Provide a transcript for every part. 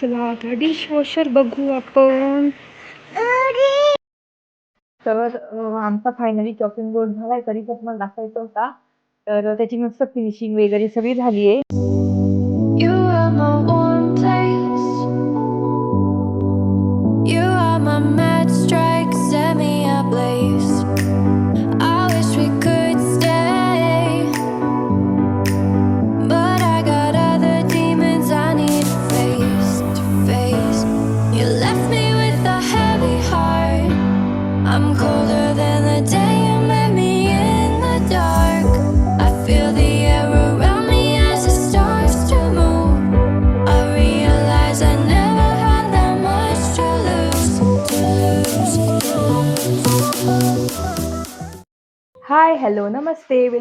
चला आता डिशवॉशर बघू आपण. तर आमचा फायनली चॉपिंग बोर्ड झालाय तरी पण तुम्हाला दाखवायचा होता. तर त्याची मस्त फिनिशिंग वगैरे सगळी झाली आहे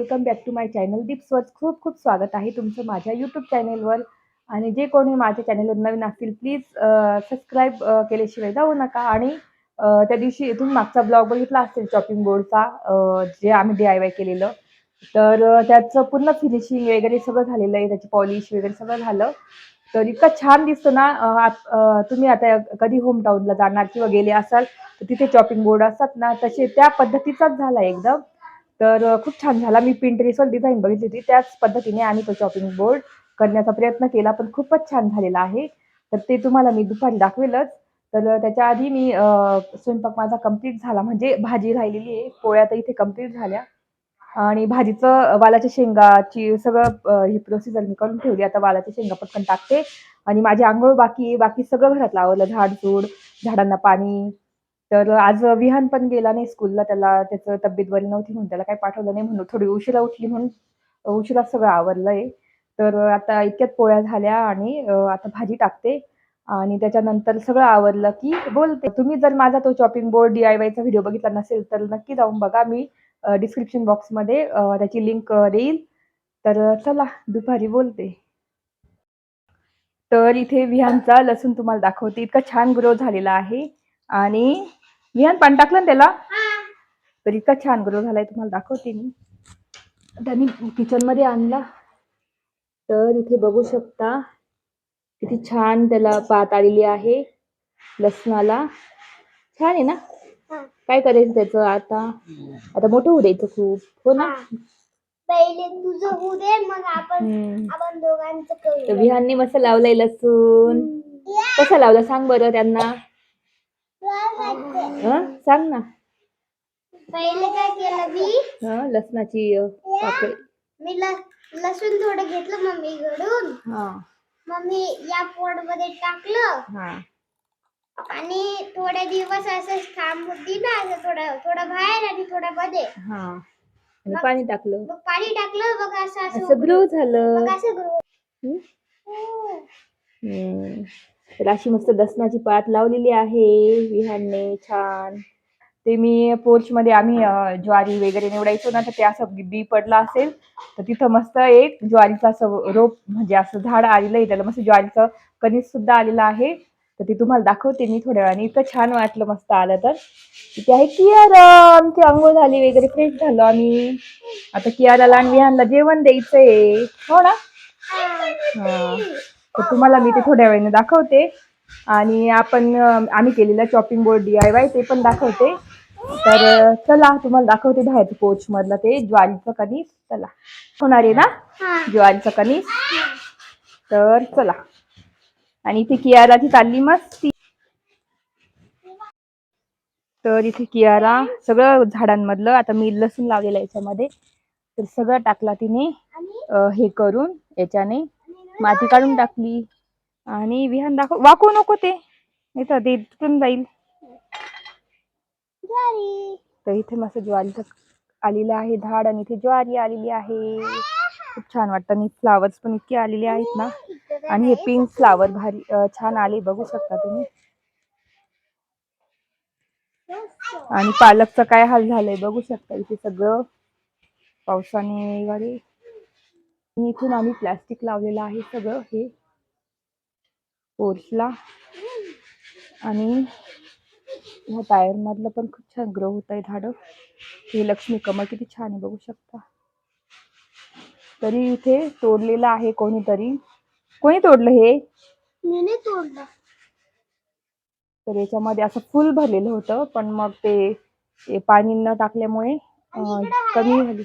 welcome back to my channel. दिप्सवर खूप खूप स्वागत आहे तुमचं माझ्या यूट्यूब चॅनेलवर आणि जे कोणी माझ्या चॅनलवर नवीन असतील प्लीज सबस्क्राईब केल्याशिवाय जाऊ नका. आणि त्या दिवशी इथून मागचा ब्लॉग बघितला असेल चॉपिंग बोर्डचा जे आम्ही डी आय वाय केलेलं. तर त्याचं पूर्ण फिनिशिंग वगैरे सगळं झालेलं आहे. त्याची पॉलिश वगैरे सगळं झालं. तर इतकं छान दिसतं ना तुम्ही आता कधी होम टाऊनला जाणार किंवा गेले असाल तर तिथे चॉपिंग बोर्ड असतात ना तसे त्या पद्धतीचाच झाला एकदम. तर खूप छान झाला. मी पिंटरेसवर डिझाईन बघितली होती. त्याच पद्धतीने आम्ही तो शॉपिंग बोर्ड करण्याचा प्रयत्न केला. पण खूपच छान झालेला आहे. तर ते तुम्हाला मी दुपारी दाखवेलच. तर त्याच्या आधी मी स्वयंपाक माझा कंप्लीट झाला. म्हणजे भाजी राहिलेली आहे. पोळ्या तर इथे कंप्लीट झाल्या. आणि भाजीचं वालाच्या शेंगाची सगळं हे ही प्रोसिजर मी करून ठेवली. आता वालाच्या शेंगा पटकन टाकते. आणि माझी आंघोळ बाकी बाकी सगळं घरात लावलं. झाडझूड झाडांना पाणी तर आज विहान पण गेला नाही स्कूलला त्याला त्याचं तब्येत बरी नव्हती म्हणून त्याला काही पाठवलं नाही म्हणून. थोडी उशिरा उठली म्हणून उशिरा सगळं आवरलंय. तर आता इतक्यात पोळ्या झाल्या आणि आता भाजी टाकते. आणि त्याच्यानंतर सगळं आवरलं की बोलते. तुम्ही जर माझा तो शॉपिंग बोर्ड डी आय वायचा व्हिडिओ बघितला नसेल तर नक्की जाऊन बघा. मी डिस्क्रिप्शन बॉक्समध्ये त्याची लिंक देईल. तर चला दुपारी बोलते. तर इथे विहानचा लसूण तुम्हाला दाखवते. इतका छान ग्रो झालेला आहे. आणि विहान पाणी टाकलं ना त्याला? तर इतका छान ग्रो झालाय तुम्हाला दाखवते मी. त्यांनी किचनमध्ये आणला. तर इथे बघू शकता किती छान त्याला पात आलेली आहे लसणाला. छान आहे ना? काय करायचं त्याचं आता? आता मोठं होऊ द्यायचं खूप हो ना? पहिले तुझं होऊ दे मग आपण. आपण दोघांचं विहानने मस्त लावलाय लसूण. कसं लावलं? सांग बरं त्यांना. हं? सांग ना. पहिले काय केलं मी? हं, लसणाची अं, पाकळी. मी ल- लसूण थोडं घेतलं मम्मीकडून हा. मम्मी या पोटमध्ये टाकलं. हा. आणि थोडे दिवस असं थांब होती ना असं थोडं थोडं बाहेर आणि थोडं मध्ये. हा. आणि पाणी टाकलं. मग पाणी टाकलं बघ असं असं असं ग्रो झालं. मग असं ग्रो हं? हम्म. तर अशी मस्त लसणाची पात लावलेली आहे. विहानने छान. ते मी पोर्च मध्ये आम्ही ज्वारी वगैरे निवडायचो ना तर ते असं बी पडला असेल. तर तिथं मस्त एक ज्वारीचं असं रोप म्हणजे असं झाड आलेलं आहे. त्याला मस्त ज्वारीचं कणीस सुद्धा आलेलं आहे. तर ते तुम्हाला दाखवते मी थोड्या वेळाने. इतकं छान वाटलं मस्त आलं तर. तिथे आहे कियारा आमची आंघोळ झाली वगैरे फ्रेश झालो आम्ही. आता कियाराला आणि विहानला जेवण द्यायचंय. हो ना? हा. तर तुम्हाला मी ते थोड्या वेळाने दाखवते. आणि आपण आम्ही केलेलं chopping board D I Y ते पण दाखवते. तर चला तुम्हाला दाखवते बाहेरचं कोच मधलं ते ज्वारीचं कणीस. चला. होणार आहे ना? ज्वारीचं कणीस. तर चला. आणि इथे कियाराची चालली मस्ती. तर इथे कियारा सगळं झाडांमधलं आता मी लसूण लावलेलं याच्यामध्ये. तर सगळं टाकला तिने हे करून याच्याने. माती काढून टाकली. आणि विहान दाखव वाकवू नको ते. तर ते तुटून जाईल. ज्वारी. तर इथे मस्त ज्वारीचं आलेलं आहे झाड आणि इथे ज्वारी आलेली आहे. खूप छान वाटतं. आणि फ्लावर्स पण इतके आलेले आहेत ना. आणि हे पिंक फ्लावर भारी छान आले. बघू शकता तुम्ही. आणि पालकचं काय हाल झालंय? बघू शकता इथे सगळं. पावसाने वगैरे इथून आम्ही प्लास्टिक लावलेलं आहे सगळं हे पोर्चला. आणि ह्या टायर मधलं पण खूप छान ग्रो होत आहे झाड. हे लक्ष्मी कमळ किती छान आहे बघू शकता. तरी इथे तोडलेलं आहे कोणीतरी. कोणी तोडलं हे? मी तोडलं. तर याच्यामध्ये असं फुल भरलेलं होतं पण मग ते पाणी न टाकल्यामुळे कमी झाली.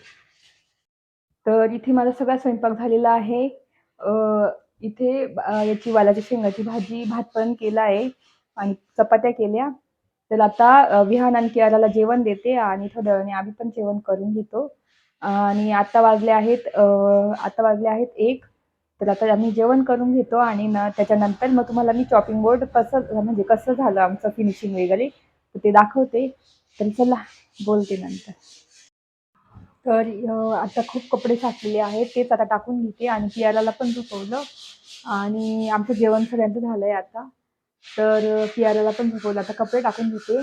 तर इथे माझा सगळा स्वयंपाक झालेला आहे. इथे याची वालाची शेंगाची भाजी भात पण केला आहे आणि चपात्या केल्या. तर आता विहान आणि कियाराला जेवण देते आणि थोड्या वेळाने आम्ही पण जेवण करून घेतो. आणि आता वाजले आहेत आता वाजले आहेत एक. तर आता आम्ही जेवण करून घेतो आणि न त्याच्यानंतर मग तुम्हाला मी चॉपिंग बोर्ड कसं म्हणजे कसं झालं आमचं फिनिशिंग वगैरे तर ते दाखवते. तर चला बोलते नंतर. तर आता खूप कपडे साचलेले आहेत तेच आता टाकून घेते आणि पियाराला पण झोपवलं आणि आमचं जेवण सगळ्यांचं झालंय आता. तर अं, पियाराला पण झोपवलं आता कपडे टाकून घेते.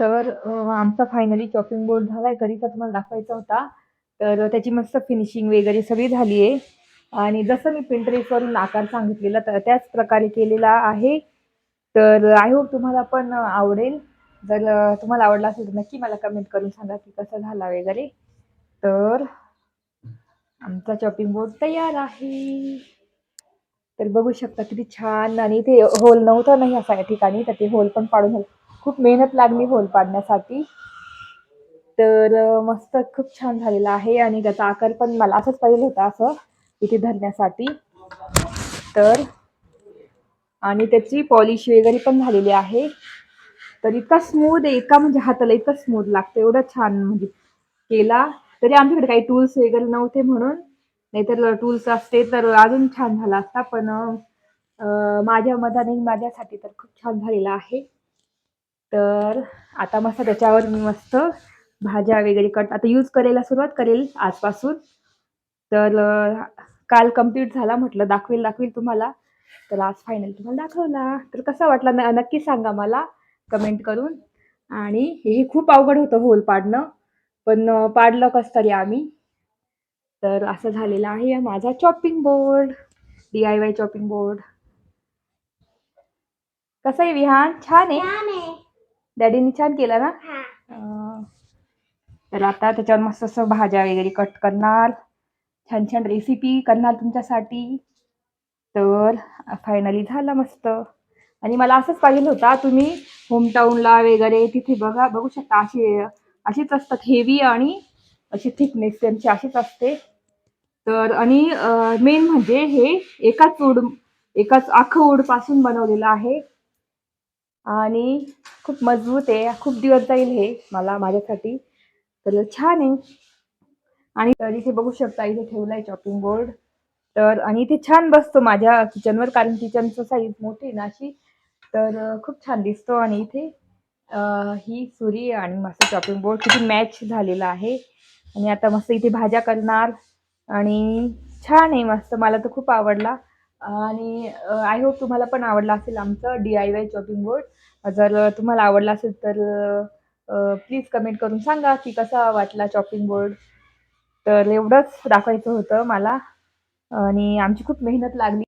तर आमचा फायनली चॉपिंग बोर्ड झालाय. कधीचा तुम्हाला दाखवायचा होता. तर त्याची मस्त फिनिशिंग वगैरे सगळी झाली आहे. आणि जसं मी पिंटरेसवरून आकार सांगितलेला तर त्याच प्रकारे केलेला आहे. तर आय होप तुम्हाला पण आवडेल. जर तुम्हाला आवडला असेल तर नक्की मला कमेंट करून सांगा की कसं झाला वगैरे. तर आमचा चॉपिंग बोर्ड तयार आहे. तर बघू शकता किती छान. आणि ते होल नव्हतं नाही असा या ठिकाणी तर ते होल पण पाडून झालं. खूप मेहनत लागली होल पाडण्यासाठी. तर मस्त खूप छान झालेला आहे आणि त्याचा आकार पण मला असंच पाहिजे होता असं इथे धरण्यासाठी. तर आणि त्याची पॉलिश वगैरे पण झालेली आहे. तर इतका स्मूथ आहे इतका म्हणजे हाताला इतका स्मूथ लागतं एवढं छान म्हणजे केला. तरी आमच्याकडे काही टूल्स वगैरे नव्हते म्हणून नाहीतर टूल्स असते तर अजून छान झाला असता पण माझ्या मताने माझ्यासाठी तर खूप छान झालेला आहे. तर आता मस्त त्याच्यावर मी मस्त भाज्या वगैरे कट आता यूज करायला सुरुवात करेल आजपासून. तर काल कंप्लीट झाला म्हटलं दाखवेल दाखवेल तुम्हाला. तर आज फायनल तुम्हाला दाखवला तर कसा वाटला न- नक्की सांगा मला कमेंट करून. आणि हे खूप अवघड होतं होल पाडणं. पण पाडलं कसं तरी आम्ही. तर असं झालेलं आहे माझा chopping board D I Y chopping board कसं आहे विहान? छान आहे. छान आहे. डॅडीने छान केलं ना? हा. तर आता त्याच्यावर मस्त असं भाज्या वगैरे कट करणार. छान छान रेसिपी करणार तुमच्यासाठी. तर फायनली झाला मस्त. आणि मला असंच पाहिजे होता तुम्ही होमटाऊनला वगैरे तिथे बघा बघू शकता असे अशीच असतात हेवी आणि अशी थिकनेस त्यांची अशीच असते. तर आणि मेन म्हणजे हे एकाच उड एकाच अख्खं उडपासून बनवलेलं आहे. आणि खूप मजबूत आहे. खूप दिवस जाईल हे मला माझ्यासाठी. तर छान आहे. आणि तर इथे बघू शकता इथे ठेवलाय चॉपिंग बोर्ड तर आणि इथे छान बसतो माझ्या किचनवर कारण किचनचं साईज मोठी ना अशी. तर खूप छान दिसतो. आणि इथे ही सुरी आणि मस्त चॉपिंग बोर्ड किती मॅच झालेला आहे. आणि आता मस्त इथे भाज्या करणार. आणि छान आहे मस्त. मला तर खूप आवडला. आणि आय होप तुम्हाला पण आवडला असेल आमचं D I Y chopping board जर तुम्हाला आवडला असेल तर प्लीज कमेंट करून सांगा की कसा वाटला चॉपिंग बोर्ड तर एवढंच दाखवायचं होतं मला. आणि आमची खूप मेहनत लागली.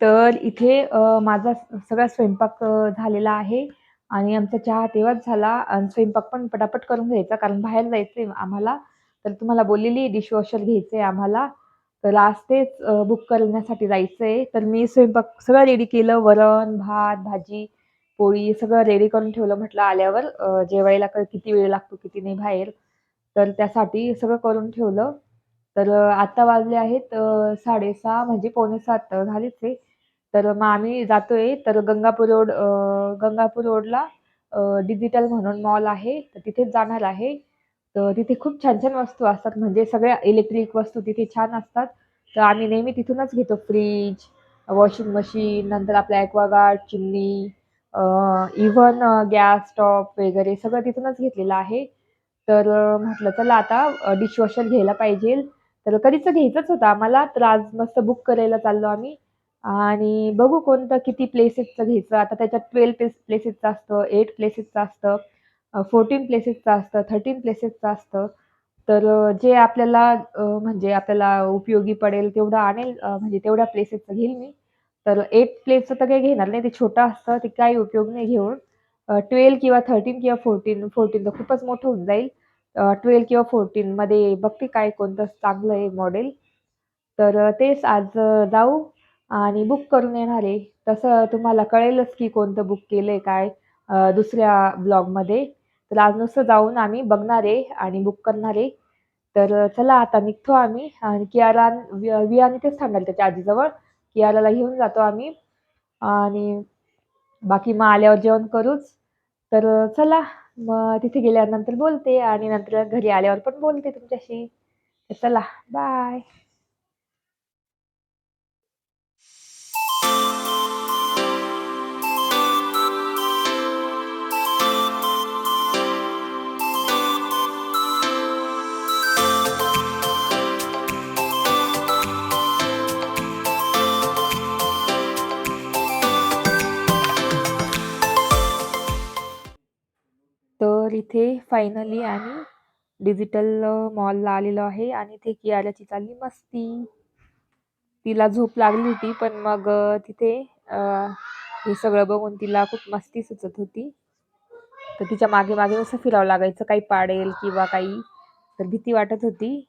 तर इथे माझा सगळा स्वयंपाक झालेला आहे. आणि आमचा चहा तेव्हाच झाला आणि स्वयंपाक पण पटापट करून घ्यायचा कारण बाहेर जायचंय आम्हाला. तर तुम्हाला बोललेली डिशवॉशर घ्यायचंय आम्हाला. तर आज तेच बुक करण्यासाठी जायचं आहे तर मी स्वयंपाक सगळं रेडी केलं. वरण, भात, भाजी, पोळी सगळं रेडी करून ठेवलं. म्हटलं आल्यावर जेवायला क किती वेळ लागतो, किती नाही बाहेर. तर त्यासाठी सगळं करून ठेवलं. तर आता वाजले आहेत साडेसहा म्हणजे पावणे सात झालेच आहे. तर मग आम्ही जातोय. तर गंगापूर रोड गंगापूर रोडला डिजिटल म्हणून मॉल आहे. तर तिथेच जाणार आहे. तर तिथे खूप छान-छान वस्तू असतात. म्हणजे सगळ्या इलेक्ट्रिक वस्तू तिथे छान असतात. तर आम्ही नेहमी तिथूनच घेतो. फ्रीज वॉशिंग मशीन, नंतर आपलं ॲक्वागार्ड, चिमणी इव्हन गॅस स्टॉप वगैरे सगळं तिथूनच घेतलेलं आहे. तर म्हटलं चला आता डिशवॉशर घ्यायला पाहिजेल. तर कधीच घ्यायचंच होतं आम्हाला. तर आज मस्त बुक करायला चाललो आम्ही आणि बघू कोणतं किती प्लेसेसचं घ्यायचं. आता त्याच्यात 12 प्लेस प्लेसेसचं असतं, एट प्लेसेसचं असतं, फोर्टीन प्लेसेसचं असतं, 13 प्लेसेसचं असतं. तर जे आपल्याला म्हणजे आपल्याला उपयोगी पडेल तेवढं आणेल म्हणजे तेवढ्या प्लेसेसचं घेईल मी. तर एट प्लेसचं तर काही घेणार नाही. ते छोटं असतं. ते काही उपयोग नाही घेऊन. ट्वेल्व किंवा 13 किंवा 14 14 तर खूपच मोठं होऊन जाईल. ट्वेल्व किंवा फोर्टीनमध्ये बघते काय कोणतं चांगलं आहे मॉडेल. तर तेच आज जाऊ आणि बुक करून येणार आहे. तसं तुम्हाला कळेलच की कोणतं बुक केलं आहे काय अ, दुसऱ्या ब्लॉगमध्ये. तर आज नुसतं जाऊन आम्ही बघणार आहे आणि बुक करणार आहे. तर चला आता निघतो आम्ही आणि कियारा वि विहान तेच थांबेल त्याच्या आजीजवळ. कियाराला घेऊन जातो आम्ही आणि बाकी मग आल्यावर जेवण करूच. तर चला मग तिथे गेल्यानंतर बोलते आणि नंतर घरी आल्यावर पण बोलते तुमच्याशी. तर चला बाय. फायनली आम्ही डिजिटल मॉलला आलेलो आहे आणि ते कियाराची चालली मस्ती. तिला झोप लागली होती पण मग तिथे हे सगळं बघून तिला खूप मस्ती सुचत होती. तर तिच्या मागे-मागे असं फिरावं लागायचं. काही पाडेल किंवा काही. तर भीती वाटत होती.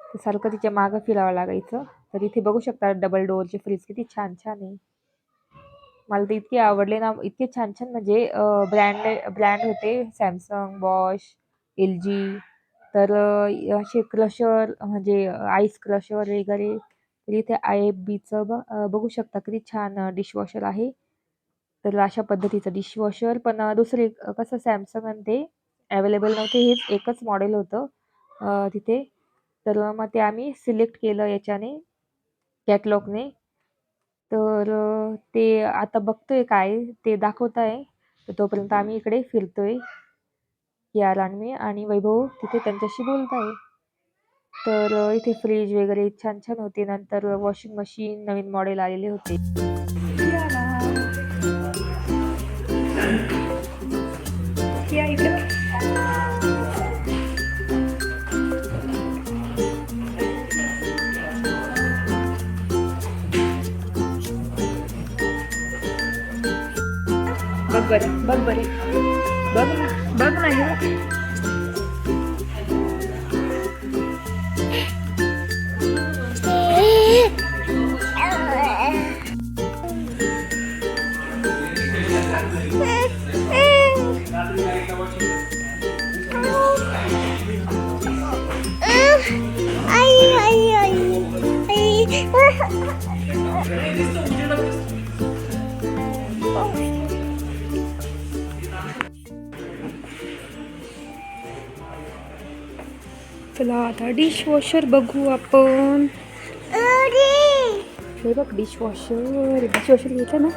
तर सारखं तिच्या मागं फिरावं लागायचं. तर इथे बघू शकता डबल डोअरचे फ्रीज किती छान-छान आहे. मला तर इतके आवडले ना, इतके छान-छान म्हणजे ब्रँड ब्रँड होते सॅमसंग बॉश एल जी तर असे क्रशर म्हणजे आईस क्रशर वगैरे. तरी इथे बीचं ब बघू शकता किती छान डिशवॉशर आहे. तर अशा पद्धतीचं डिशवॉशर पण दुसरे कसं सॅमसंग आणि ते अवेलेबल नव्हते. हेच एकच मॉडेल होतं तिथे. तर मग ते आम्ही सिलेक्ट केलं याच्याने कॅटलॉगने. तर अ, ते आता बघतोय काय ते दाखवत आहे. तर तोपर्यंत आम्ही इकडे फिरतोय. कियारा आणि आणि वैभव तिथे त्यांच्याशी बोलत आहे. तर अ, इथे फ्रिज वगैरे छान-छान होते. नंतर वॉशिंग मशीन नवीन मॉडेल आलेले होते. बघ बरं, बघ बरे. बघ ना, बघ नाही चला आता डिशवॉशर बघू आपण. हे बघ डिशवॉशर. डिशवॉशर घेतलं ना?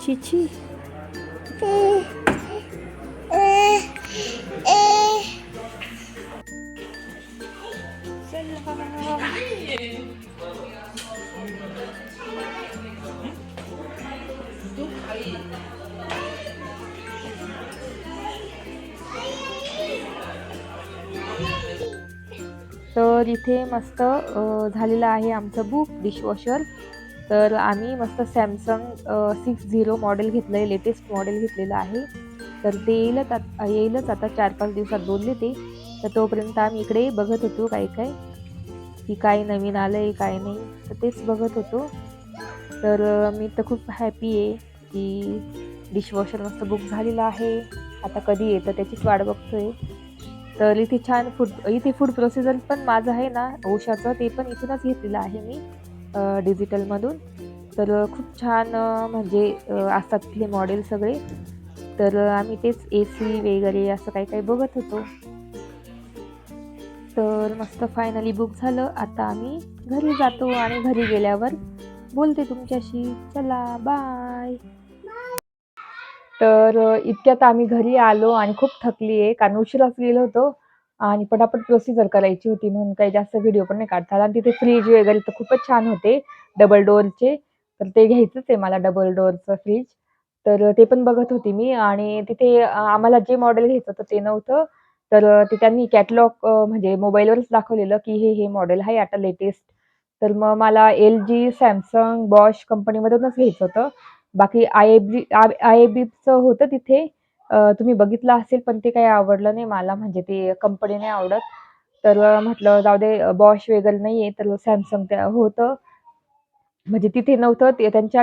छी छी. तर इथे मस्त झालेलं आहे आमचं बुक डिशवॉशर तर आम्ही मस्त सॅमसंग सिक्स झिरो मॉडेल घेतलं आहे लेटेस्ट मॉडेल घेतलेलं आहे. तर ते येईलच आता येईलच आता चार पाच दिवसात बोलले ते. तर तोपर्यंत आम्ही इकडे बघत होतो काय काय की काय नवीन आलं आहे काय नाही. तर तेच बघत होतो. तर मी तर खूप हॅपी आहे की डिशवॉशर मस्त बुक झालेलं आहे. आता कधी येतं त्याचीच वाट बघतो आहे तर इथे छान फूड इथे फूड प्रोसिजर पण माझं आहे ना ओशाचं ते पण इथूनच घेतलेलं आहे मी डिजिटलमधून तर खूप छान म्हणजे असतात तिथले मॉडेल सगळे. तर आम्ही तेच ए सी वगैरे असं काही काही बघत होतो. तर मस्त फायनली बुक झालं. आता आम्ही घरी जातो आणि घरी गेल्यावर बोलते तुमच्याशी. चला बाय तर इतक्यात आम्ही घरी आलो आणि खूप थकली आहे. कारण उशिराच गेलो होतो आणि पटापट प्रोसिजर करायची होती म्हणून काही जास्त व्हिडिओ पण नाही काढता. आला आणि तिथे फ्रीज वगैरे तर खूपच छान होते डबल डोअरचे तर ते घ्यायचंच आहे मला डबल डोअरचं फ्रीज तर ते पण बघत होती मी आणि तिथे आम्हाला जे मॉडेल घ्यायचं होतं ते नव्हतं. तर ते त्यांनी कॅटलॉग म्हणजे मोबाईलवरच दाखवलेलं की हे हे मॉडेल आहे आता लेटेस्ट तर मग मला एल जी सॅमसंग बॉश कंपनीमधूनच घ्यायचं होतं. बाकी आय ए बी आय ए बीचं होतं तिथे. तुम्ही बघितलं असेल पण ते काही आवडलं नाही मला म्हणजे ते कंपनी नाही आवडत. तर म्हटलं जाऊ दे बॉश वगैरे नाही आहे तर सॅमसंग त्या होतं. म्हणजे तिथे नव्हतं ते त्यांच्या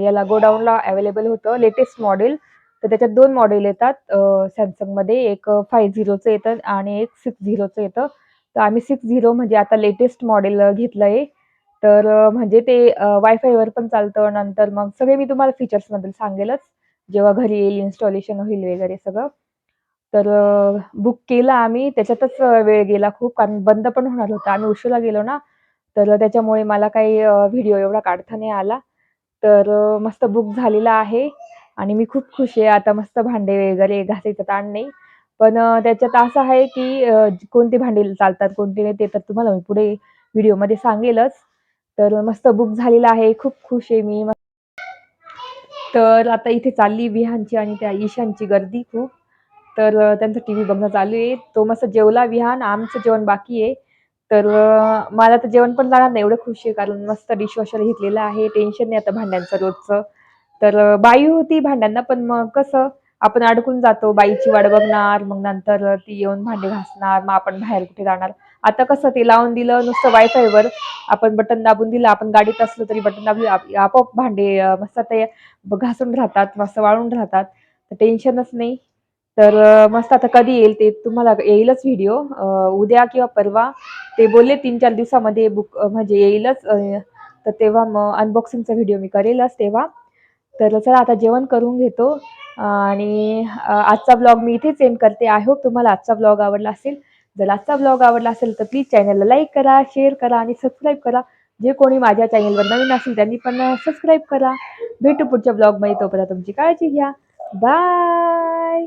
याला गोडाऊनला अवेलेबल होतं लेटेस्ट मॉडेल तर त्याच्यात दोन मॉडेल येतात सॅमसंगमध्ये एक फाय झिरोचं येतं आणि एक सिक्स झिरोचं येतं. तर आम्ही सिक्स झिरो म्हणजे आता लेटेस्ट मॉडेल घेतलं आहे तर म्हणजे ते वायफायवर पण चालतं. नंतर मग सगळे मी तुम्हाला फीचर्सबद्दल सांगेलच. जेव्हा घरी येईल इन्स्टॉलेशन होईल वगैरे सगळं. तर बुक केला आम्ही. त्याच्यातच वेळ गेला खूप. कारण बंद पण होणार होता. आम्ही उशिरा गेलो ना. तर त्याच्यामुळे मला काही व्हिडिओ एवढा काढता नाही आला. तर मस्त बुक झालेला आहे. आणि मी खूप खुश आहे. आता मस्त भांडे वगैरे घासायचं ताण नाही. पण त्याच्यात असं आहे की कोणती भांडी चालतात कोणती नाही ते तर तुम्हाला मी पुढे व्हिडिओमध्ये सांगेलच. तर मस्त बुक झालेला आहे. खूप खुश आहे मी. तर आता इथे चालली विहानची आणि त्या ईशानची गर्दी खूप. तर त्यांचा टी व्ही बघणं चालू आहे. तो मस्त जेवला विहान. आमचं जेवण बाकी आहे. तर मला तर जेवण पण जाणार नाही. एवढं खुश आहे कारण मस्त डिशवॉशर घेतलेलं आहे. टेन्शन नाही आता भांड्यांचं रोजचं. तर बाई होती भांड्यांना पण मग कसं आपण अडकून जातो. बाईची वाट बघणार. मग नंतर ती येऊन भांडे घासणार. मग आपण बाहेर कुठे जाणार? आता कसं ते लावून दिलं नुसतं वायफायवर आपण बटन दाबून दिलं आपण गाडीत असलो तरी बटन दाबलं आपोआप भांडे मस्त ते घासून राहतात मस्त वाळून राहतात. तर टेन्शनच नाही. तर मस्त आता कधी येईल ते तुम्हाला येईलच व्हिडिओ उद्या किंवा परवा ते बोलले तीन चार दिवसामध्ये बुक म्हणजे येईलच. तर तेव्हा मग अनबॉक्सिंगचा व्हिडिओ मी करेलच तेव्हा. तर चला आता जेवण करून घेतो. आणि आजचा ब्लॉग मी इथेच एंड करते. आय होप तुम्हाला आजचा ब्लॉग आवडला असेल. जर आजचा ब्लॉग आवडला असेल तर प्लीज चॅनलला लाईक करा शेअर करा आणि सबस्क्राईब करा. जे कोणी माझ्या चॅनलवर नवीन असेल त्यांनी पण सबस्क्राईब करा. भेटू पुढच्या ब्लॉगमध्ये तोपर्यंत तुमची काळजी घ्या. बाय